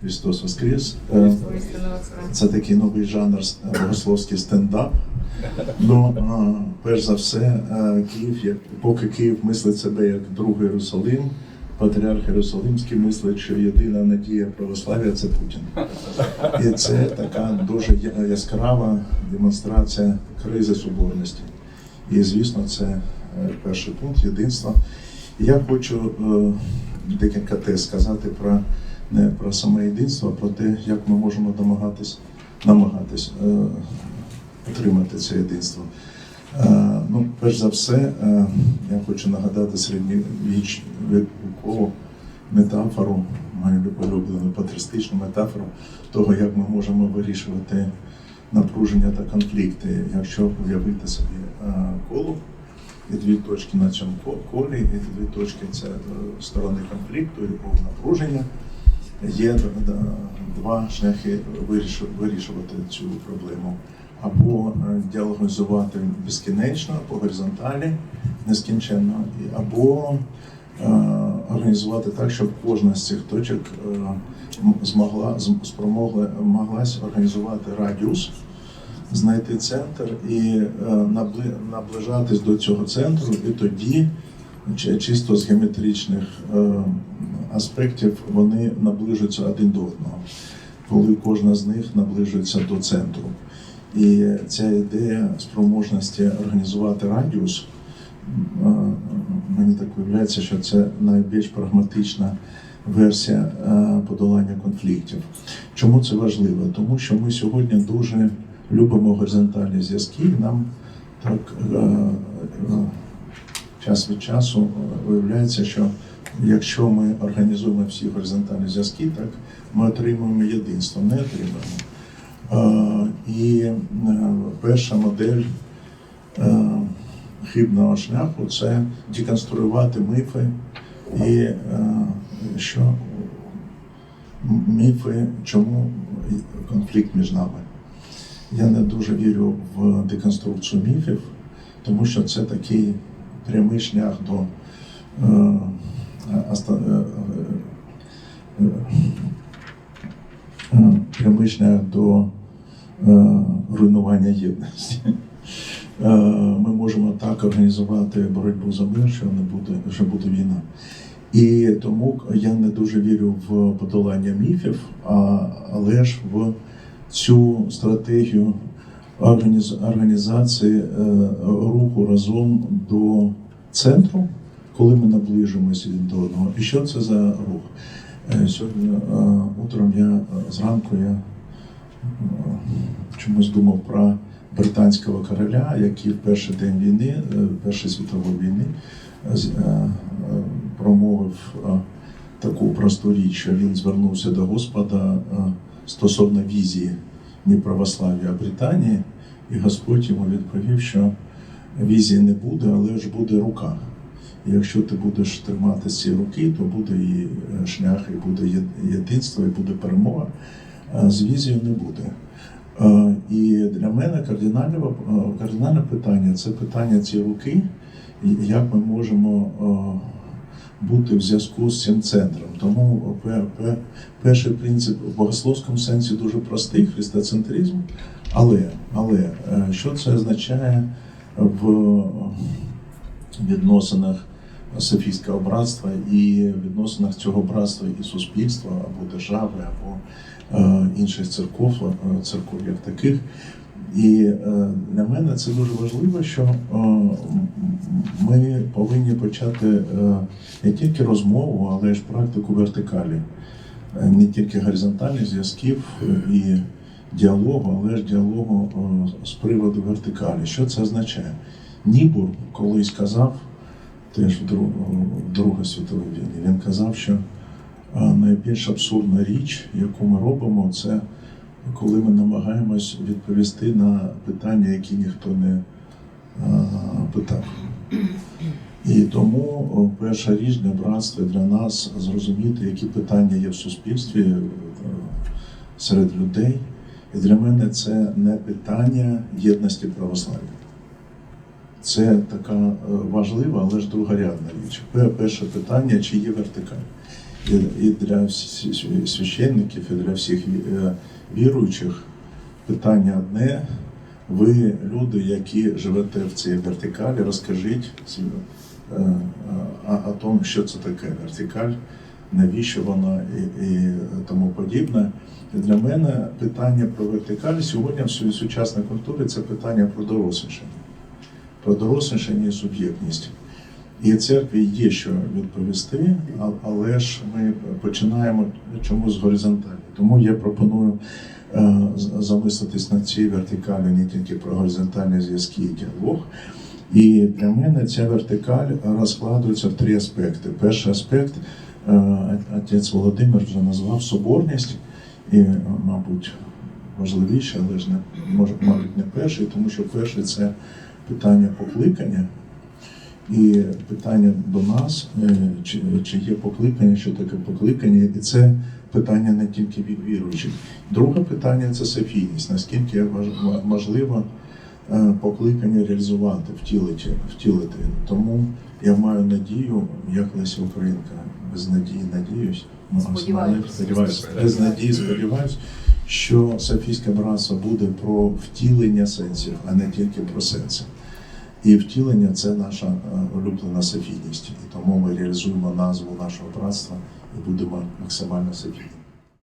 Христос Воскрес. Е, Це такий новий жанр е, богословський стендап. Ну, е, перш за все, е, Київ, як, поки Київ мислить себе як другий Єрусалим, патріарх Єрусалимський мислить, що єдина надія православ'я це Путін. І це така дуже яскрава демонстрація кризи соборності. І, звісно, це е, перший пункт єдинства. Я хочу е, декілька тез сказати про не про саме єдинство, а про те, як ми можемо домагатись, намагатись е, отримати це єдинство. Е, ну, перш за все, е, я хочу нагадати середньовікову метафору, мою улюблену патристичну метафору того, як ми можемо вирішувати напруження та конфлікти, якщо уявити собі е, коло і дві точки на цьому колі, і дві точки це е, сторони конфлікту і напруження. Є два шляхи вирішу- вирішувати цю проблему. Або е, діалогізувати безкінечно по горизонталі, нескінченно, або е, організувати так, щоб кожна з цих точок е, змогла зм- спромогла моглась організувати радіус, знайти центр і набли- наближатись до цього центру, і тоді чисто з геометричних аспектів вони наближуються один до одного, коли кожна з них наближується до центру. І ця ідея спроможності організувати радіус, мені так виявляється, що це найбільш прагматична версія подолання конфліктів. Чому це важливо? Тому що ми сьогодні дуже любимо горизонтальні зв'язки. Нам так час від часу виявляється, що якщо ми організуємо всі горизонтальні зв'язки, так ми отримуємо єдинство, не отримуємо. І е, перша модель е, хибного шляху це деконструювати міфи і е, що міфи, чому конфлікт між нами. Я не дуже вірю в деконструкцію міфів, тому що це такий прямий шлях до е, аста- е, е, е, прямий шлях до руйнування єдності. Е, Ми можемо так організувати боротьбу за мир, що не буде, що буде війна. І тому я не дуже вірю в подолання міфів, а, але ж в цю стратегію організ- організації е, руху разом до центру, коли ми наближуємося один до одного. І що це за рух? Е, Сьогодні е, утром я е, зранку я чомусь думав про британського короля, який в перший день війни, Першої світової війни, промовив таку просту річ, що він звернувся до Господа стосовно візії не православ'я, а Британії, і Господь йому відповів, що візії не буде, але ж буде рука. І якщо ти будеш тримати ці руки, то буде і е, шлях, і буде єдинство, і буде перемога. А з візією не буде. Е, І для мене кардинальне, е, кардинальне питання це питання цієї руки, як ми можемо е, бути в зв'язку з цим центром. Тому пе- пе- перший принцип в богословському сенсі дуже простий христоцентризм. Але, але е, що це означає в відносинах Софійського братства і відносинах цього братства і суспільства або держави, або е, інших церков, е, церков як таких. І е, для мене це дуже важливо, що е, ми повинні почати е, не тільки розмову, але ж практику вертикалі, Е, не тільки горизонтальних зв'язків е, і діалогу, але ж діалогу е, з приводу вертикалі. Що це означає? Нібур колись казав, теж в Дру- в Другу світовій війні, він казав, що найбільш абсурдна річ, яку ми робимо, це коли ми намагаємось відповісти на питання, які ніхто не питав. І тому перша річ для братства для нас зрозуміти, які питання є в суспільстві е, серед людей. І для мене це не питання єдності православ'я. Це така е, важлива, але ж другорядна річ. Перше питання, чи є вертикаль. І, для священників, і для всіх е, віруючих питання одне. Ви, люди, які живете в цій вертикалі, розкажіть е, о, тому, що це таке вертикаль, навіщо вона і, тому подібне. Для мене питання про вертикаль сьогодні в сучасній культурі це питання про дорослішання, про дорослішання і суб'єктність. І церкві є що відповісти, але ж ми починаємо чомусь з горизонталі. Тому я пропоную е, замислитись над цією вертикалі не тільки про горизонтальні зв'язки і діалог. І для мене ця вертикаль розкладується в три аспекти. Перший аспект е, отець Володимир вже назвав соборність, і, мабуть, важливіше, але ж не може, мабуть, не перший, тому що перший це питання покликання. І питання до нас, е, чи, чи є покликання, що таке покликання, і це питання не тільки від віруючих. Друге питання це софійність, наскільки важ- можливо е, покликання реалізувати, втілити, втілити. Тому я маю надію, як Леся Українка, без надії надіюсь, сподіваюся, без надії сподіваюсь, що Софійське братство буде про втілення сенсів, а не тільки про сенси. І втілення це наша е, улюблена софійність. І тому ми реалізуємо назву нашого братства і будемо максимально софійними.